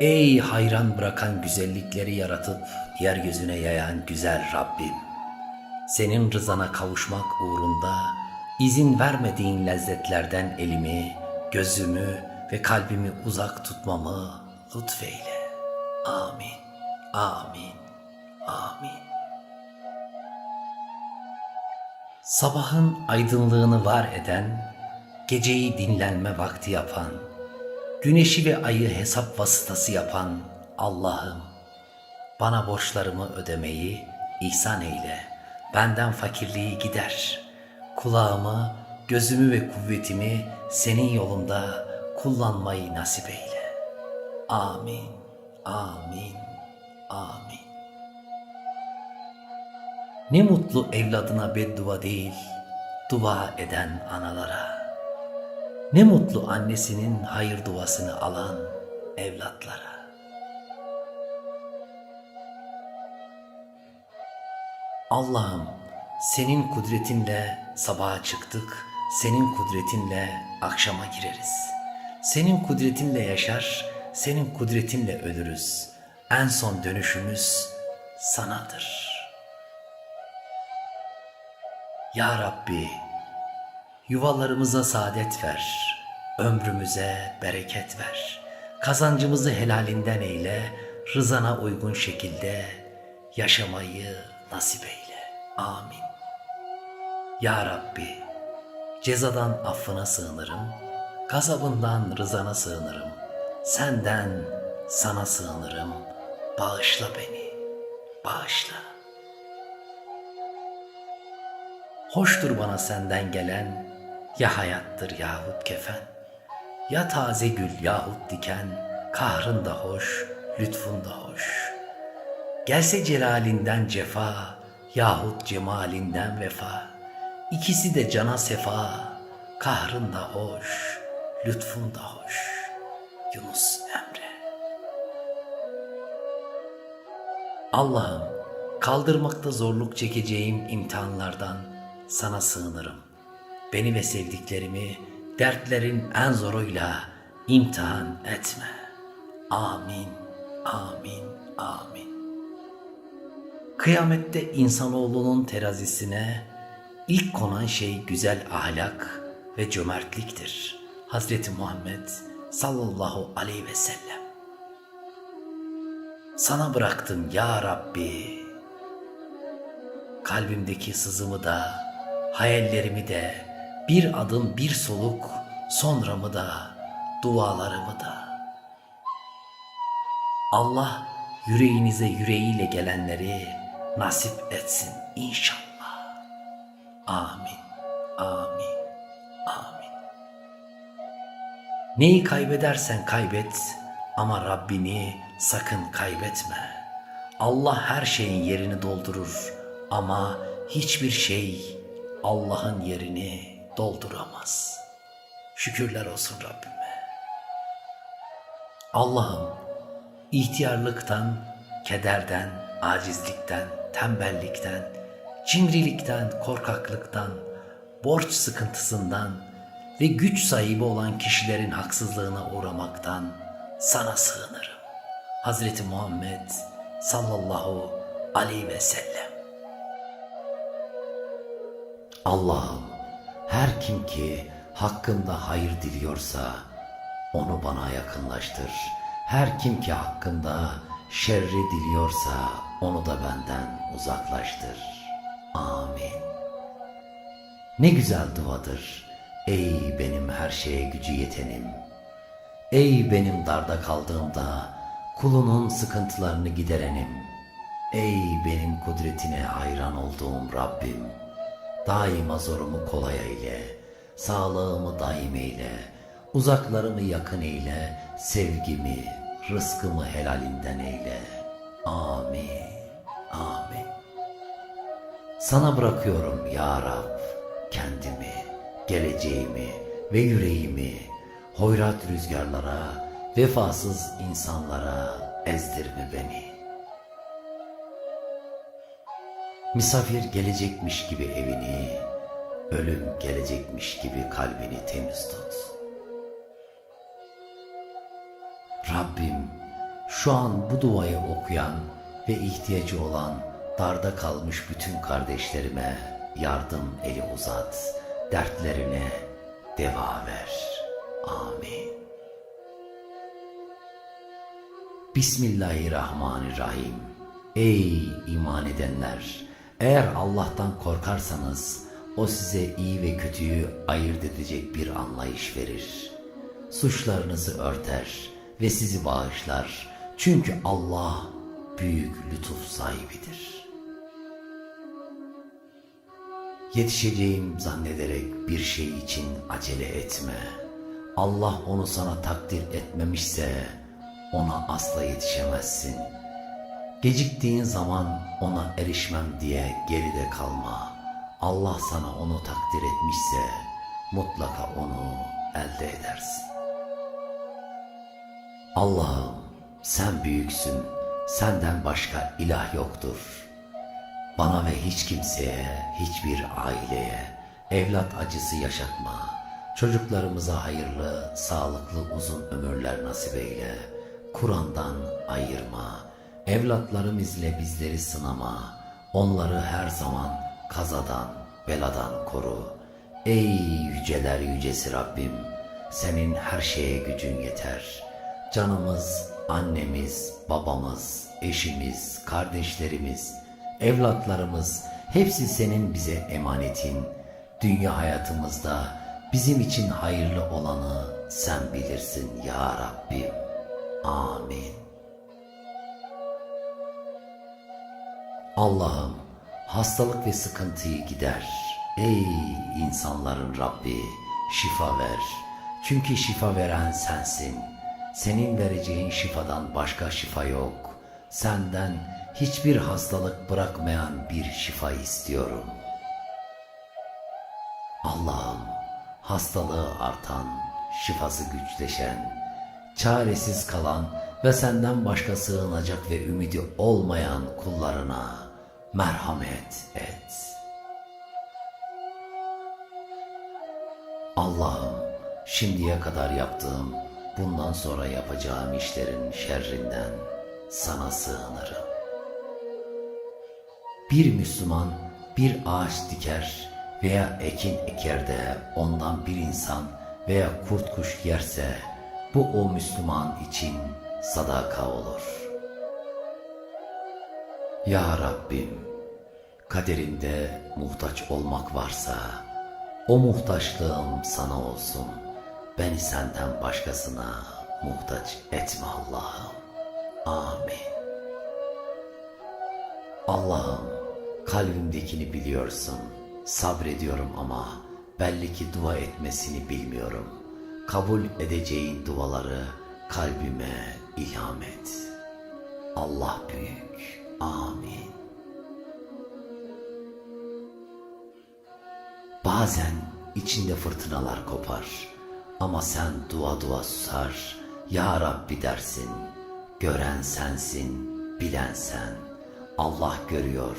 Ey hayran bırakan güzellikleri yaratıp yeryüzüne yayan güzel Rabbim. Senin rızana kavuşmak uğrunda izin vermediğin lezzetlerden elimi, gözümü ve kalbimi uzak tutmamı lütfeyle. Amin, amin, amin. Sabahın aydınlığını var eden, geceyi dinlenme vakti yapan, güneşi ve ayı hesap vasıtası yapan Allah'ım, bana borçlarımı ödemeyi ihsan eyle. Benden fakirliği gider. Kulağımı, gözümü ve kuvvetimi senin yolunda kullanmayı nasip eyle. Amin, amin, amin. Ne mutlu evladına beddua değil, dua eden analara. Ne mutlu annesinin hayır duasını alan evlatlara. Allah'ım senin kudretinle sabaha çıktık, senin kudretinle akşama gireriz. Senin kudretinle yaşar, senin kudretinle ölürüz. En son dönüşümüz sanadır. Ya Rabbi, yuvalarımıza saadet ver, ömrümüze bereket ver. Kazancımızı helalinden eyle, rızana uygun şekilde yaşamayı nasip eyle. Amin. Ya Rabbi, cezadan affına sığınırım, gazabından rızana sığınırım. Senden sana sığınırım, bağışla beni, bağışla. Hoştur bana senden gelen ya hayattır yahut kefen. Ya taze gül yahut diken, kahrın da hoş, lütfun da hoş. Gelse celalinden cefa, yahut cemalinden vefa. İkisi de cana sefa, kahrın da hoş, lütfun da hoş. Yunus Emre Allah'ım kaldırmakta zorluk çekeceğim imtihanlardan sana sığınırım. Beni ve sevdiklerimi dertlerin en zoruyla imtihan etme. Amin, amin, amin. Kıyamette insanoğlunun terazisine ilk konan şey güzel ahlak ve cömertliktir. Hazreti Muhammed sallallahu aleyhi ve sellem. Sana bıraktım ya Rabbi. Kalbimdeki sızımı da, hayallerimi de, bir adım bir soluk, sonramı da, dualarımı da. Allah yüreğinize yüreğiyle gelenleri nasip etsin inşallah. Amin, amin, amin. Neyi kaybedersen kaybet ama Rabbini sakın kaybetme. Allah her şeyin yerini doldurur ama hiçbir şey Allah'ın yerini dolduramaz. Şükürler olsun Rabbime. Allah'ım ihtiyarlıktan, kederden, acizlikten, tembellikten, cimrilikten, korkaklıktan, borç sıkıntısından ve güç sahibi olan kişilerin haksızlığına uğramaktan sana sığınırım. Hazreti Muhammed sallallahu aleyhi ve sellem. Allah'ım her kim ki hakkında hayır diliyorsa onu bana yakınlaştır. Her kim ki hakkında şerri diliyorsa onu da benden uzaklaştır. Amin. Ne güzel duadır. Ey benim her şeye gücü yetenim. Ey benim darda kaldığımda kulunun sıkıntılarını giderenim. Ey benim kudretine hayran olduğum Rabbim. Daima zorumu kolay eyle, sağlığımı daim eyle, uzaklarımı yakın eyle, sevgimi, rızkımı helalinden eyle. Amin, amin. Sana bırakıyorum ya Rab kendimi, geleceğimi ve yüreğimi hoyrat rüzgarlara, vefasız insanlara ezdirme beni. Misafir gelecekmiş gibi evini, ölüm gelecekmiş gibi kalbini temiz tut. Rabbim Şu an bu duayı okuyan ve ihtiyacı olan darda kalmış bütün kardeşlerime yardım eli uzat. Dertlerine deva ver. Amin. Bismillahirrahmanirrahim. Ey iman edenler! Eğer Allah'tan korkarsanız o size iyi ve kötüyü ayırt edecek bir anlayış verir. Suçlarınızı örter ve sizi bağışlar. Çünkü Allah büyük lütuf sahibidir. Yetişeceğim zannederek bir şey için acele etme. Allah onu sana takdir etmemişse ona asla yetişemezsin. Geciktiğin zaman ona erişmem diye geride kalma. Allah sana onu takdir etmişse mutlaka onu elde edersin. Allah'ım sen büyüksün, senden başka ilah yoktur. Bana ve hiç kimseye, hiçbir aileye evlat acısı yaşatma. Çocuklarımıza hayırlı, sağlıklı uzun ömürler nasip eyle. Kur'an'dan ayırma. Evlatlarımızla bizleri sınama. Onları her zaman kazadan, beladan koru. Ey yüceler yücesi Rabbim, senin her şeye gücün yeter. Canımız, annemiz, babamız, eşimiz, kardeşlerimiz, evlatlarımız hepsi senin bize emanetin. Dünya hayatımızda bizim için hayırlı olanı sen bilirsin ya Rabbim. Amin. Allah'ım hastalık ve sıkıntıyı gider. Ey insanların Rabbi şifa ver. Çünkü şifa veren sensin. Senin vereceğin şifadan başka şifa yok. Senden hiçbir hastalık bırakmayan bir şifa istiyorum. Allah'ım hastalığı artan, şifası güçleşen, çaresiz kalan ve senden başka sığınacak ve ümidi olmayan kullarına merhamet et. Allah'ım şimdiye kadar yaptığım, bundan sonra yapacağım işlerin şerrinden sana sığınırım. Bir Müslüman bir ağaç diker veya ekin eker de ondan bir insan veya kurt kuş yerse bu o Müslüman için sadaka olur. Ya Rabbim, kaderinde muhtaç olmak varsa o muhtaçlığım sana olsun. Beni senden başkasına muhtaç etme Allah'ım. Amin. Allah'ım kalbimdekini biliyorsun. Sabrediyorum ama belli ki dua etmesini bilmiyorum. Kabul edeceğin duaları kalbime ilham et. Allah büyük. Amin. Bazen içinde fırtınalar kopar. Ama sen dua dua susar. Ya Rabbi dersin. Gören sensin, bilen sen. Allah görüyor,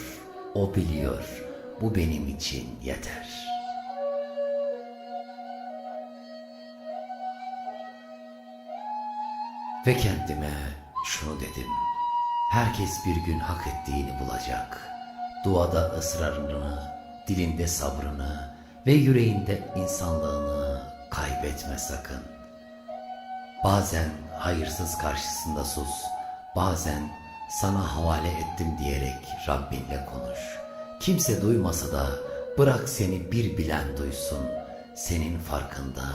o biliyor. Bu benim için yeter. Ve kendime şunu dedim. Herkes bir gün hak ettiğini bulacak. Duada ısrarını, dilinde sabrını ve yüreğinde insanlığını kaybetme sakın. Bazen hayırsız karşısında sus, bazen sana havale ettim diyerek Rabbinle konuş. Kimse duymasa da bırak seni bir bilen duysun. Senin farkında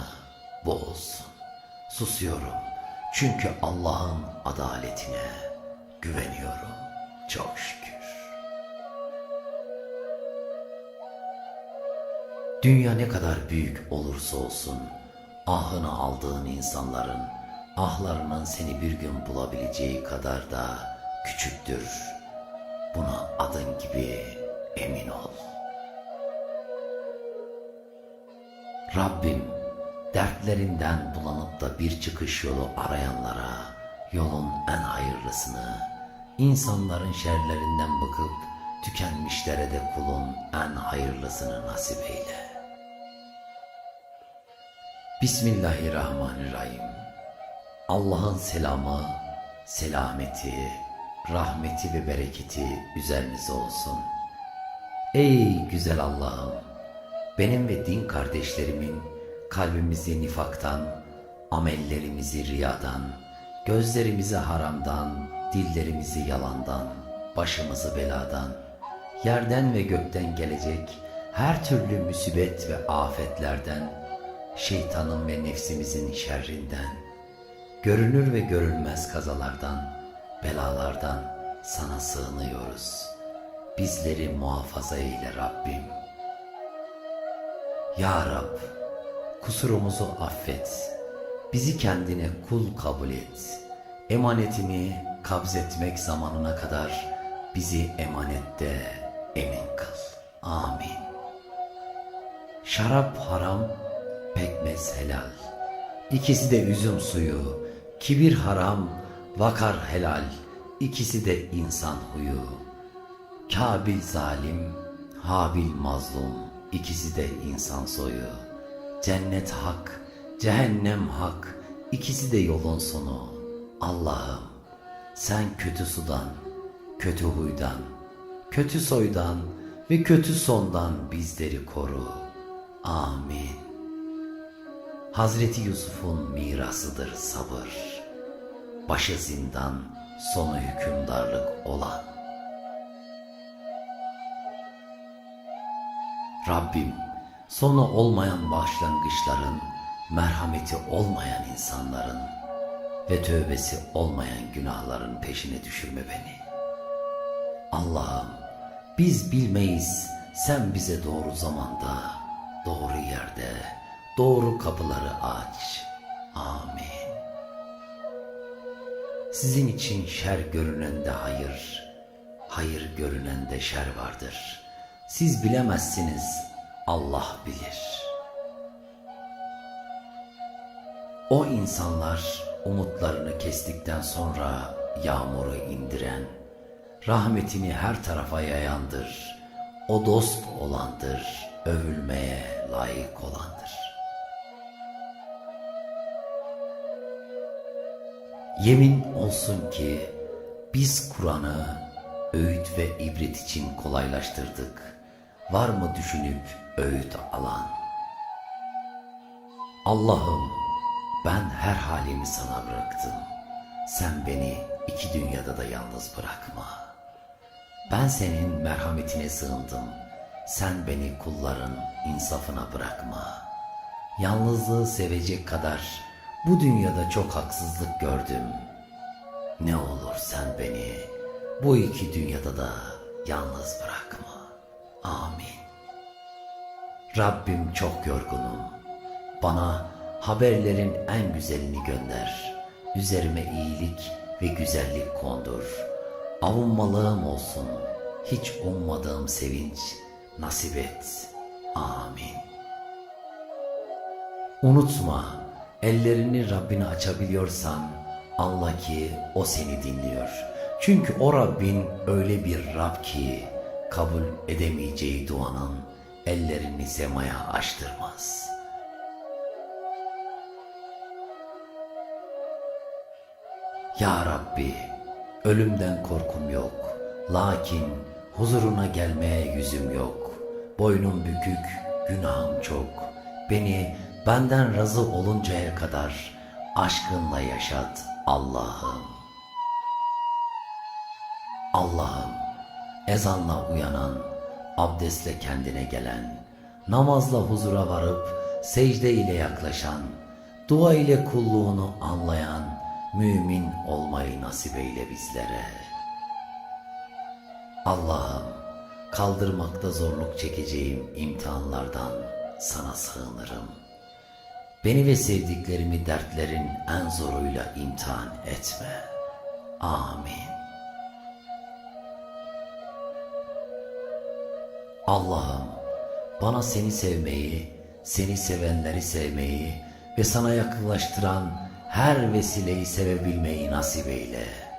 bu olsun. Susuyorum çünkü Allah'ın adaletine güveniyorum çok şükür. Dünya ne kadar büyük olursa olsun, ahını aldığın insanların, ahlarının seni bir gün bulabileceği kadar da küçüktür. Buna adın gibi emin ol. Rabbim dertlerinden bulanıp da bir çıkış yolu arayanlara yolun en hayırlısını, insanların şerlerinden bakıp tükenmişlere de kulun en hayırlısını nasip eyle. Bismillahirrahmanirrahim. Allah'ın selamı selameti, rahmeti ve bereketi üzerinize olsun. Ey güzel Allah'ım! Benim ve din kardeşlerimin kalbimizi nifaktan, amellerimizi riyadan, gözlerimizi haramdan, dillerimizi yalandan, başımızı beladan, yerden ve gökten gelecek her türlü musibet ve afetlerden, şeytanın ve nefsimizin şerrinden, görünür ve görülmez kazalardan, belalardan sana sığınıyoruz. Bizleri muhafaza eyle Rabbim. Ya Rab, kusurumuzu affet. Bizi kendine kul kabul et. Emanetini kabzetmek zamanına kadar bizi emanette emin kıl. Amin. Şarap haram, pekmez helal. İkisi de üzüm suyu. Kibir haram, vakar helal. İkisi de insan huyu. Kabil zalim, Habil mazlum, ikisi de insan soyu. Cennet hak, cehennem hak, ikisi de yolun sonu. Allah'ım sen kötü sudan, kötü huydan, kötü soydan ve kötü sondan bizleri koru. Amin. Hazreti Yusuf'un mirasıdır sabır. Başı zindan, sonu hükümdarlık olan. Rabbim sonu olmayan başlangıçların, merhameti olmayan insanların ve tövbesi olmayan günahların peşine düşürme beni. Allah'ım biz bilmeyiz sen bize doğru zamanda, doğru yerde, doğru kapıları aç. Amin. Sizin için şer görünende hayır, hayır görünende şer vardır. Siz bilemezsiniz, Allah bilir. O insanlar umutlarını kestikten sonra yağmuru indiren, rahmetini her tarafa yayandır. O dost olandır, övülmeye layık olandır. Yemin olsun ki biz Kur'an'ı öğüt ve ibret için kolaylaştırdık. Var mı düşünüp öğüt alan? Allah'ım ben her halimi sana bıraktım. Sen beni iki dünyada da yalnız bırakma. Ben senin merhametine sığındım. Sen beni kulların insafına bırakma. Yalnızlığı sevecek kadar bu dünyada çok haksızlık gördüm. Ne olur sen beni bu iki dünyada da yalnız bırakma. Amin. Rabbim çok yorgunum. Bana haberlerin en güzelini gönder. Üzerime iyilik ve güzellik kondur. Avunmalığım olsun. Hiç ummadığım sevinç nasip et. Amin. Unutma, ellerini Rabbine açabiliyorsan anla ki o seni dinliyor. Çünkü o Rabbin öyle bir Rab ki kabul edemeyeceği duanın ellerini semaya açtırmaz. Ya Rabbi, ölümden korkum yok. Lakin huzuruna gelmeye yüzüm yok. Boynum bükük, günahım çok. Beni benden razı oluncaya kadar aşkınla yaşat Allah'ım. Allah'ım, ezanla uyanan, abdestle kendine gelen, namazla huzura varıp secde ile yaklaşan, dua ile kulluğunu anlayan, mümin olmayı nasip eyle bizlere. Allah'ım, kaldırmakta zorluk çekeceğim imtihanlardan sana sığınırım. Beni ve sevdiklerimi dertlerin en zoruyla imtihan etme. Amin. Allah'ım bana seni sevmeyi, seni sevenleri sevmeyi ve sana yakınlaştıran her vesileyi sevebilmeyi nasip eyle.